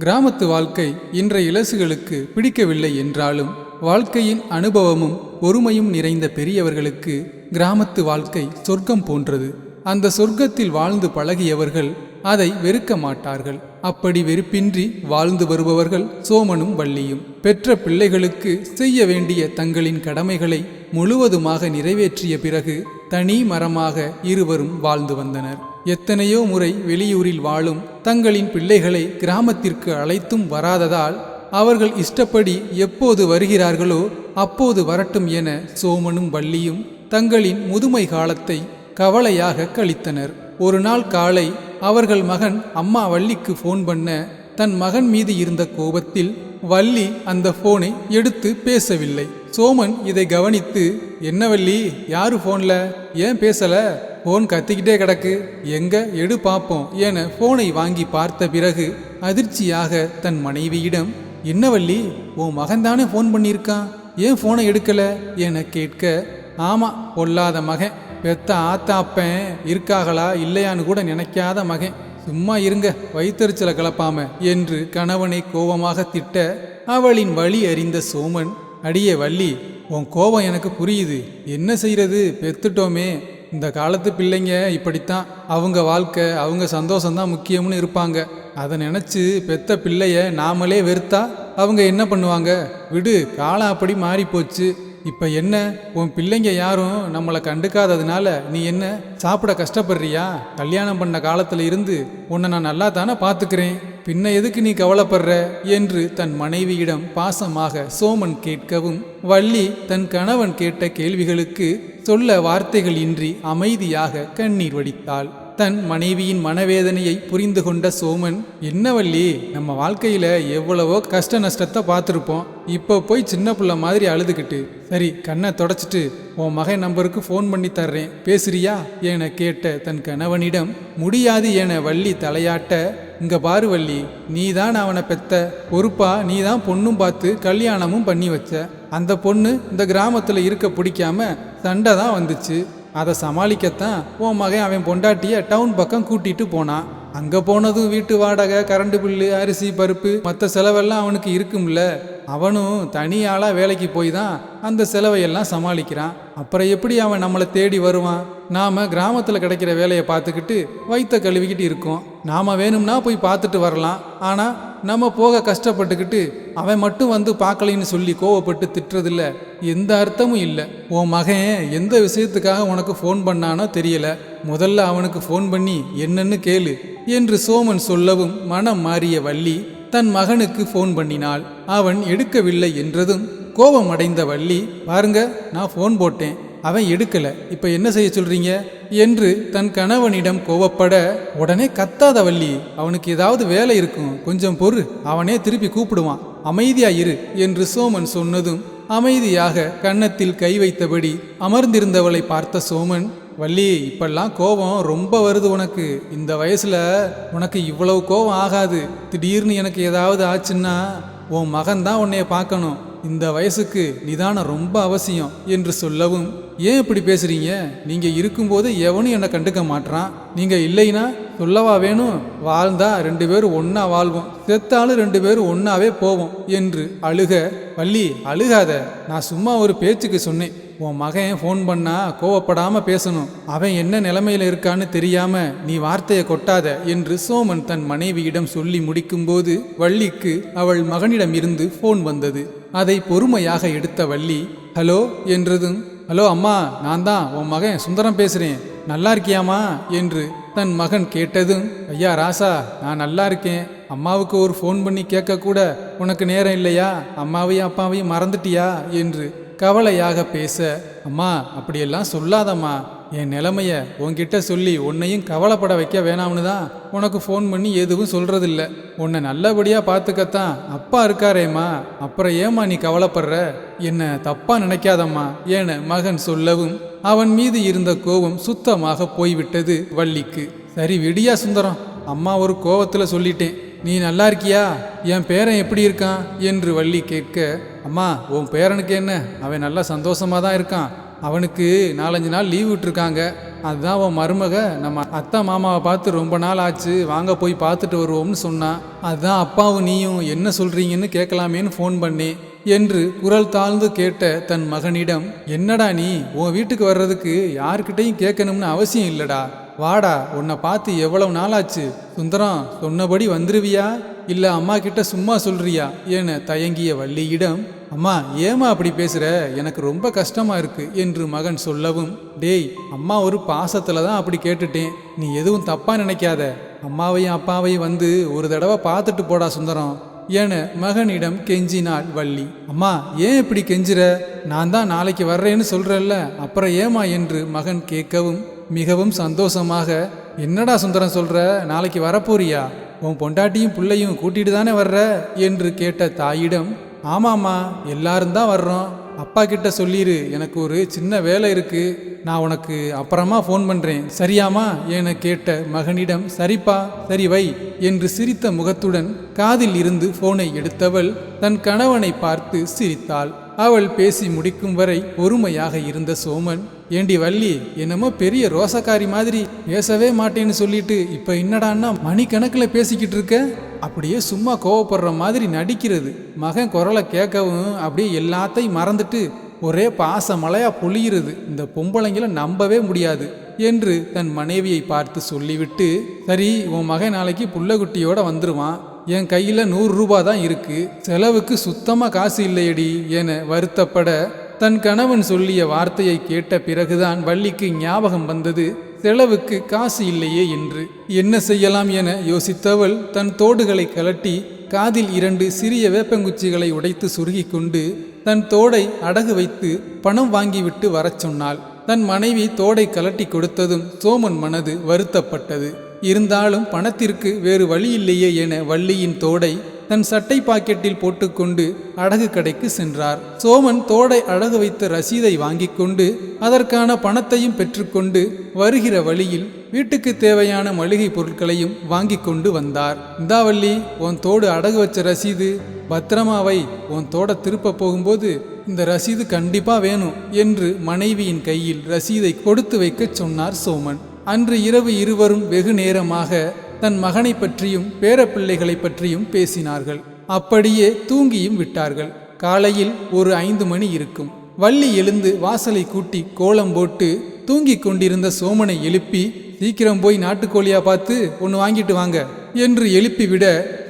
கிராமத்து வாழ்க்கை இன்றைய இலசுகளுக்கு பிடிக்கவில்லை என்றாலும் வாழ்க்கையின் அனுபவமும் பொறுமையும் நிறைந்த பெரியவர்களுக்கு கிராமத்து வாழ்க்கை சொர்க்கம் போன்றது. அந்த சொர்க்கத்தில் வாழ்ந்து பழகியவர்கள் அதை வெறுக்க மாட்டார்கள். அப்படி வெறுப்பின்றி வாழ்ந்து வருபவர்கள் சோமனும் வள்ளியும். பெற்ற பிள்ளைகளுக்கு செய்ய வேண்டிய தங்களின் கடமைகளை முழுவதுமாக நிறைவேற்றிய பிறகு தனி மரமாக இருவரும் வாழ்ந்து வந்தனர். எத்தனையோ முறை வெளியூரில் வாழும் தங்களின் பிள்ளைகளை கிராமத்திற்கு அழைத்தும் வராததால் அவர்கள் இஷ்டப்படி எப்போது வருகிறார்களோ அப்போது வரட்டும் என சோமனும் வள்ளியும் தங்களின் முதுமை காலத்தை கவலையாக கழித்தனர். ஒரு நாள் காலை அவர்கள் மகன் அம்மா வள்ளிக்கு ஃபோன் பண்ண தன் மகன் மீது இருந்த கோபத்தில் வள்ளி அந்த ஃபோனை எடுத்து பேசவில்லை. சோமன் இதை கவனித்து என்ன வள்ளி யாரு ஃபோன்ல ஏன் பேசல? ஃபோன் கத்திக்கிட்டே கிடக்கு. எங்க? எடு பார்ப்போம் என ஃபோனை வாங்கி பார்த்த பிறகு அதிர்ச்சியாக தன் மனைவியிடம் என்ன வள்ளி உன் மகன்தானே ஃபோன் பண்ணியிருக்கான்? ஏன் ஃபோனை எடுக்கல? என கேட்க ஆமா பொல்லாத மகன். பெத்த ஆத்தாப்பன் இருக்காகளா? இல்லையான்னு கூட நினைக்காத மகன். சும்மா இருங்க வயிற்றுச்சலை கலப்பாம என்று கணவனை கோபமாக திட்ட அவளின் வழி அறிந்த சோமன் அடியே வள்ளி உன் கோபம் எனக்கு புரியுது. என்ன செய்யறது பெத்துட்டோமே. இந்த காலத்து பிள்ளைங்க இப்படித்தான். அவங்க வாழ்க்கை அவங்க சந்தோஷம்தான் முக்கியம்னு இருப்பாங்க. அதை நினச்சி பெத்த பிள்ளைய நாமளே வெறுத்தா அவங்க என்ன பண்ணுவாங்க? விடு காலம் அப்படி மாறி போச்சு இப்போ என்ன? உன் பிள்ளைங்க யாரும் நம்மளை கண்டுக்காததுனால நீ என்ன? சாப்பிட கஷ்டப்படுறியா? கல்யாணம் பண்ண காலத்தில் இருந்து உன்னை நான் நல்லா தானே பார்த்துக்கிறேன் பின்ன எதுக்கு நீ கவலைப்படுற? என்று தன் மனைவியிடம் பாசமாக சோமன் கேட்கவும் வள்ளி தன் கணவன் கேட்ட கேள்விகளுக்கு சொல்ல வார்த்தைகள் இன்றி அமைதியாக கண்ணீர் வடித்தாள். தன் மனைவியின் மனவேதனையை புரிந்து கொண்ட சோமன் என்ன வள்ளி நம்ம வாழ்க்கையில எவ்வளவோ கஷ்ட நஷ்டத்தை பார்த்துருப்போம். இப்போ போய் சின்ன பிள்ளை மாதிரி அழுதுகிட்டு சரி கண்ணை தொடச்சிட்டு உன் மகன் நம்பருக்கு ஃபோன் பண்ணி தர்றேன். பேசுறியா? என கேட்ட தன் கணவனிடம் முடியாது என வள்ளி தலையாட்ட இங்க பாரு வள்ளி நீ தான் அவனை பெத்த பொறுப்பா நீ தான் பொண்ணும் பார்த்து கல்யாணமும் பண்ணி வச்ச. அந்த பொண்ணு இந்த கிராமத்துல இருக்க பிடிக்காம சண்டை தான் வந்துச்சு. அதை சமாளிக்கத்தான் உன் மகன் அவன் பொண்டாட்டியை டவுன் பக்கம் கூட்டிட்டு போனான். அங்கே போனதும் வீட்டு வாடகை கரண்ட் பில்லு அரிசி பருப்பு மற்ற செலவெல்லாம் அவனுக்கு இருக்கும்ல. அவனும் தனியாளாக வேலைக்கு போய் தான் அந்த செலவையெல்லாம் சமாளிக்கிறான். அப்புறம் எப்படி அவன் நம்மளை தேடி வருவான்? நாம் கிராமத்தில் கிடைக்கிற வேலையை பார்த்துக்கிட்டு வயிற்ற கழுவிக்கிட்டு இருக்கோம். நாம் வேணும்னா போய் பார்த்துட்டு வரலாம். ஆனால் நம்ம போக கஷ்டப்பட்டுக்கிட்டு அவன் மட்டும் வந்து பார்க்கலைன்னு சொல்லி கோவப்பட்டு திட்டுறதில்ல. எந்த அர்த்தமும் இல்லை. உன் மகன் எந்த விஷயத்துக்காக உனக்கு ஃபோன் பண்ணானோ தெரியல. முதல்ல அவனுக்கு ஃபோன் பண்ணி என்னன்னு கேளு என்று சோமன் சொல்லவும் மனம் மாறிய வள்ளி தன் மகனுக்கு ஃபோன் பண்ணினாள். அவன் எடுக்கவில்லை என்றதும் கோபம் அடைந்த வள்ளி பாருங்க நான் ஃபோன் போட்டேன். அவன் எடுக்கல. இப்ப என்ன செய்ய சொல்றீங்க? என்று தன் கணவனிடம் கோவப்பட உடனே கத்தாத வள்ளி அவனுக்கு ஏதாவது வேலை இருக்கும். கொஞ்சம் பொறு. அவனே திருப்பி கூப்பிடுவான். அமைதியா இரு என்று சோமன் சொன்னதும் அமைதியாக கன்னத்தில் கை வைத்தபடி அமர்ந்திருந்தவளை பார்த்த சோமன் வள்ளி இப்பெல்லாம் கோபம் ரொம்ப வருது உனக்கு. இந்த வயசுல உனக்கு இவ்வளவு கோபம் ஆகாது. திடீர்னு எனக்கு ஏதாவது ஆச்சுன்னா உன் மகன் தான் உன்னைய பார்க்கணும். இந்த வயசுக்கு நிதானம் ரொம்ப அவசியம் என்று சொல்லவும் ஏன் இப்படி பேசுறீங்க? நீங்க இருக்கும்போது எவனும் என்னை கண்டுக்க மாட்றான். நீங்க இல்லைன்னா சொல்லவா வேணும்? வாழ்ந்தா ரெண்டு பேரும் ஒன்னா வாழ்வோம். செத்தாலும் ரெண்டு பேரும் ஒன்னாவே போவோம் என்று அழுக. வள்ளி அழுகாத. நான் சும்மா ஒரு பேச்சுக்கு சொன்னேன். உன் மகன் ஃபோன் பண்ணா கோவப்படாமல் பேசணும். அவன் என்ன நிலைமையில் இருக்கான்னு தெரியாம நீ வார்த்தையை கொட்டாத என்று சோமன் தன் மனைவியிடம் சொல்லி முடிக்கும்போது வள்ளிக்கு அவள் மகனிடம் இருந்து ஃபோன் வந்தது. அதை பொறுமையாக எடுத்த வள்ளி ஹலோ என்றதும் ஹலோ அம்மா நான் தான் உன் மகன் சுந்தரம் பேசுகிறேன் நல்லா இருக்கியாமா என்று தன் மகன் கேட்டதும் ஐயா ராசா நான் நல்லா இருக்கேன். அம்மாவுக்கு ஒரு ஃபோன் பண்ணி கேட்க கூட உனக்கு நேரம் இல்லையா? அம்மாவையும் அப்பாவையும் மறந்துட்டியா? என்று கவலையாக பேச அம்மா அப்படியெல்லாம் சொல்லாதம்மா. என் நிலைமைய உன்கிட்ட சொல்லி உன்னையும் கவலைப்பட வைக்க வேணாம்னு தான் உனக்கு ஃபோன் பண்ணி எதுவும் சொல்றதில்ல. உன்னை நல்லபடியாக பார்த்துக்கத்தான் அப்பா இருக்காரேம்மா. அப்புறம் ஏம்மா நீ கவலைப்படுற? என்ன தப்பா நினைக்காதம்மா என மகன் சொல்லவும் அவன் மீது இருந்த கோபம் சுத்தமாக போய்விட்டது வள்ளிக்கு. சரி விடியா சுந்தரம். அம்மா ஒரு கோவத்தில் சொல்லிட்டேன். நீ நல்லா இருக்கியா? என் பேரன் எப்படி இருக்கான்? என்று வள்ளி கேட்க அம்மா உன் பேரனுக்கு என்ன? அவன் நல்லா சந்தோஷமா தான் இருக்கான். அவனுக்கு நாலஞ்சு நாள் லீவ் விட்டுருக்காங்க. அதுதான் உன் மருமக. நம்ம அத்தை மாமாவை பார்த்து ரொம்ப நாள் ஆச்சு. வாங்க போய் பார்த்துட்டு வருவோம்னு சொன்னான் அதுதான் அப்பாவும் நீயும் என்ன சொல்கிறீங்கன்னு கேட்கலாமேன்னு ஃபோன் பண்ணேன் என்று குரல் தாழ்ந்து கேட்ட தன் மகனிடம் என்னடா நீ? உன் வீட்டுக்கு வர்றதுக்கு யார்கிட்டையும் கேட்கணும்னு அவசியம் இல்லடா. வாடா உன்னை பார்த்து எவ்வளவு நாளாச்சு? சுந்தரம் சொன்னபடி வந்துருவியா? இல்ல அம்மா கிட்ட சும்மா சொல்றியா? என தயங்கிய வள்ளியிடம் அம்மா ஏமா அப்படி பேசுற? எனக்கு ரொம்ப கஷ்டமா இருக்கு என்று மகன் சொல்லவும் டேய் அம்மா ஒரு பாசத்துல தான் அப்படி கேட்டுட்டேன். நீ எதுவும் தப்பா நினைக்காத. அம்மாவையும் அப்பாவையும் வந்து ஒரு தடவை பார்த்துட்டு போடா சுந்தரம் என மகனிடம் கெஞ்சினாள் வள்ளி. அம்மா ஏன் இப்படி கெஞ்சுற? நான் தான் நாளைக்கு வர்றேன்னு சொல்றேல்ல அப்புறம் ஏமா என்று மகன் கேட்கவும் மிகவும் சந்தோஷமாக என்னடா சுந்தரம் சொல்ற? நாளைக்கு வரப்போறியா? உன் பொண்டாட்டியும் பிள்ளையும் கூட்டிட்டு தானே வர்ற? என்று கேட்ட தாயிடம் ஆமாம்மா எல்லாரும் தான் வர்றோம். அப்பா கிட்ட சொல்லிடு எனக்கு ஒரு சின்ன வேலை இருக்கு. நான் உனக்கு அப்புறமா ஃபோன் பண்றேன். சரியாமா என கேட்ட மகனிடம் சரிப்பா சரி வை என்று சிரித்த முகத்துடன் காதில் இருந்து ஃபோனை எடுத்தவள் தன் கணவனை பார்த்து சிரித்தாள். அவள் பேசி முடிக்கும் வரை பொறுமையாக இருந்த சோமன் ஏண்டி வள்ளி என்னமோ பெரிய ரோசக்காரி மாதிரி பேசவே மாட்டேன்னு சொல்லிட்டு இப்ப என்னடான்னா மணிக்கணக்கில் பேசிக்கிட்டு இருக்க? அப்படியே சும்மா கோவப்படுற மாதிரி நடிக்கிறது. மகன் குரலை கேட்கவும் அப்படியே எல்லாத்தையும் மறந்துட்டு ஒரே பாச மழையா பொழிகிறது இந்த பொம்பளைங்களை நம்பவே முடியாது என்று தன் மனைவியை பார்த்து சொல்லிவிட்டு சரி உன் மகன் நாளைக்கு புள்ளகுட்டியோட வந்துருவான். என் கையில் நூறு ரூபா தான் இருக்கு. செலவுக்கு சுத்தமாக காசு இல்லையடி என வருத்தப்பட தன் கணவன் சொல்லிய வார்த்தையை கேட்ட பிறகுதான் வள்ளிக்கு ஞாபகம் வந்தது செலவுக்கு காசு இல்லையே என்று. என்ன செய்யலாம் என யோசித்தவள் தன் தோடுகளை கலட்டி காதில் இரண்டு சிறிய வேப்பங்குச்சிகளை உடைத்து சுருகி கொண்டு தன் தோடை அடகு வைத்து பணம் வாங்கிவிட்டு வரச் சொன்னாள். தன் மனைவி தோடை கலட்டி கொடுத்ததும் சோமன் மனது வருத்தப்பட்டது. இருந்தாலும் பணத்திற்கு வேறு வழி இல்லையே என வள்ளியின் தோடை தன் சட்டை பாக்கெட்டில் போட்டுக்கொண்டு அடகு கடைக்கு சென்றார். சோமன் தோடை அடகு வைத்த ரசீதை வாங்கிக் கொண்டு அதற்கான பணத்தையும் பெற்றுக்கொண்டு வருகிற வழியில் வீட்டுக்கு தேவையான மளிகை பொருட்களையும் வாங்கி கொண்டு வந்தார். இந்தாவள்ளி உன் தோடு அடகு வச்ச ரசீது. பத்திரமாவை உன் தோட திருப்ப போகும்போது இந்த ரசீது கண்டிப்பா வேணும் என்று மனைவியின் கையில் ரசீதை கொடுத்து வைக்கச் சொன்னார் சோமன். அன்று இரவு இருவரும் வெகு நேரமாக தன் மகனை பற்றியும் பேரப்பிள்ளைகளை பற்றியும் பேசினார்கள். அப்படியே தூங்கியும் விட்டார்கள். காலையில் ஒரு ஐந்து மணி இருக்கும். வள்ளி எழுந்து வாசலை கூட்டி கோலம் போட்டு தூங்கிக் கொண்டிருந்த சோமனை எழுப்பி சீக்கிரம் போய் நாட்டுக்கோழியா பார்த்து ஒன்று வாங்கிட்டு வாங்க என்று எழுப்பிவிட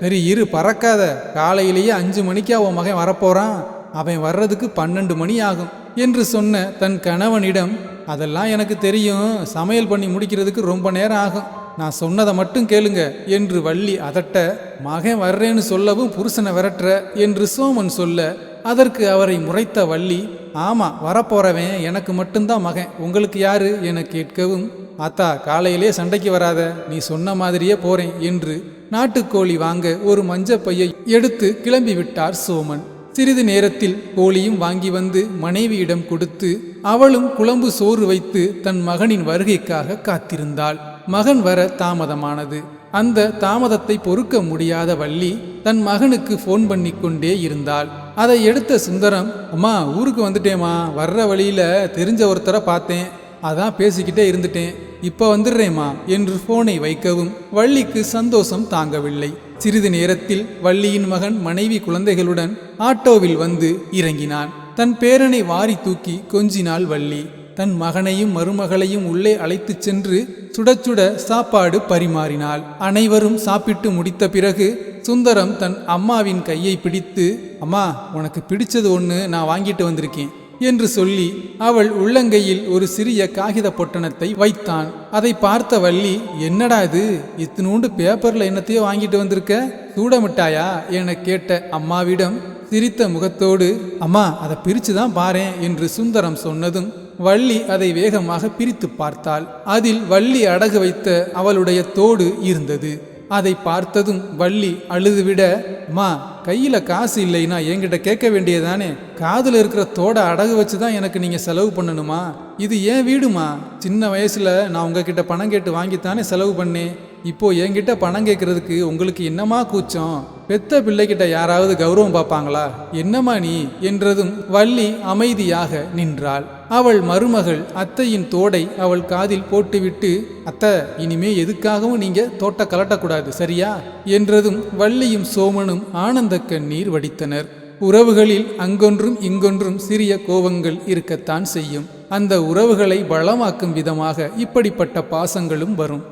சரி இரு பறக்காத. காலையிலேயே அஞ்சு மணிக்கா உன் மகன் வரப்போறான். அவன் வர்றதுக்கு பன்னெண்டு மணி ஆகும் என்று சொன்ன தன் கணவனிடம் அதெல்லாம் எனக்கு தெரியும். சமையல் பண்ணி முடிக்கிறதுக்கு ரொம்ப நேரம் ஆகும். நான் சொன்னதை மட்டும் கேளுங்க. என்று வள்ளி அதட்ட மகன் வர்றேன்னு சொல்லவும் புருஷனை விரட்டுற என்று சோமன் சொல்ல அதற்கு அவரை முறைத்த வள்ளி ஆமா வரப்போறவன் எனக்கு மட்டும்தான் மகன். உங்களுக்கு யாரு? என கேட்கவும் அத்தா காலையிலே சண்டைக்கு வராத. நீ சொன்ன மாதிரியே போறேன் என்று நாட்டுக்கோழி வாங்க ஒரு மஞ்சப்பையை எடுத்து கிளம்பி விட்டார் சோமன். சிறிது நேரத்தில் கோழியும் வாங்கி வந்து மனைவியிடம் கொடுத்து அவளும் குழம்பு சோறு வைத்து தன் மகனின் வருகைக்காக காத்திருந்தாள். மகன் வர தாமதமானது. அந்த தாமதத்தை பொறுக்க முடியாத வள்ளி தன் மகனுக்கு ஃபோன் பண்ணி கொண்டே இருந்தாள். அதை எடுத்த சுந்தரம் அம்மா ஊருக்கு வந்துட்டேம்மா. வர்ற வழியில தெரிஞ்ச ஒருத்தரை பார்த்தேன். அதான் பேசிக்கிட்டே இருந்துட்டேன். இப்போ வந்துடுறேம்மா என்று ஃபோனை வைக்கவும் வள்ளிக்கு சந்தோஷம் தாங்கவில்லை. சிறிது நேரத்தில் வள்ளியின் மகன் மனைவி குழந்தைகளுடன் ஆட்டோவில் வந்து இறங்கினான். தன் பேரனை வாரி தூக்கி கொஞ்சினாள் வள்ளி. தன் மகனையும் மருமகளையும் உள்ளே அழைத்துச் சென்று சுட சுட சாப்பாடு பரிமாறினாள். அனைவரும் சாப்பிட்டு முடித்த பிறகு சுந்தரம் தன் அம்மாவின் கையை பிடித்து அம்மா உனக்கு பிடிச்சது ஒன்று நான் வாங்கிட்டு வந்திருக்கேன். என்று சொல்லி அவள் உள்ளங்கையில் ஒரு சிறிய காகித பொட்டணத்தை வைத்தான். அதை பார்த்த வள்ளி என்னடா இது? இத்தினூண்டு பேப்பர்ல என்னத்தையோ வாங்கிட்டு வந்திருக்க? சூட மிட்டாயா? என கேட்ட அம்மாவிடம் சிரித்த முகத்தோடு அம்மா அதை பிரிச்சு தான் பாரேன் என்று சுந்தரம் சொன்னதும் வள்ளி அதை வேகமாக பிரித்து பார்த்தாள். அதில் வள்ளி அடகு வைத்த அவளுடைய தோடு இருந்தது. அதை பார்த்ததும் வள்ளி அழுதுவிட அம்மா கையில் காசு இல்லைன்னா என்கிட்ட கேட்க வேண்டியதானே காதில் இருக்கிற தோட அடகு வச்சு தான் எனக்கு நீங்கள் செலவு பண்ணணுமா? இது ஏன் வீடுமா? சின்ன வயசில் நான் உங்ககிட்ட பணம் கேட்டு வாங்கித்தானே செலவு பண்ணேன். இப்போ என்கிட்ட பணம் கேட்கறதுக்கு உங்களுக்கு என்னமா கூச்சம்? பெத்த பிள்ளைகிட்ட யாராவது கௌரவம் பார்ப்பாங்களா? என்னம்மா நீ? என்றதும் வள்ளி அமைதியாக நின்றாள். அவள் மருமகள் அத்தையின் தோடை அவள் காதில் போட்டுவிட்டு அத்தை இனிமே எதுக்காகவும் நீங்க தோட்ட கலட்டக்கூடாது சரியா? என்றதும் வள்ளியும் சோமனும் ஆனந்த கண்ணீர் வடித்தனர். உறவுகளில் அங்கொன்றும் இங்கொன்றும் சிறிய கோபங்கள் இருக்கத்தான் செய்யும். அந்த உறவுகளை பலமாக்கும் விதமாக இப்படிப்பட்ட பாசங்களும் வரும்.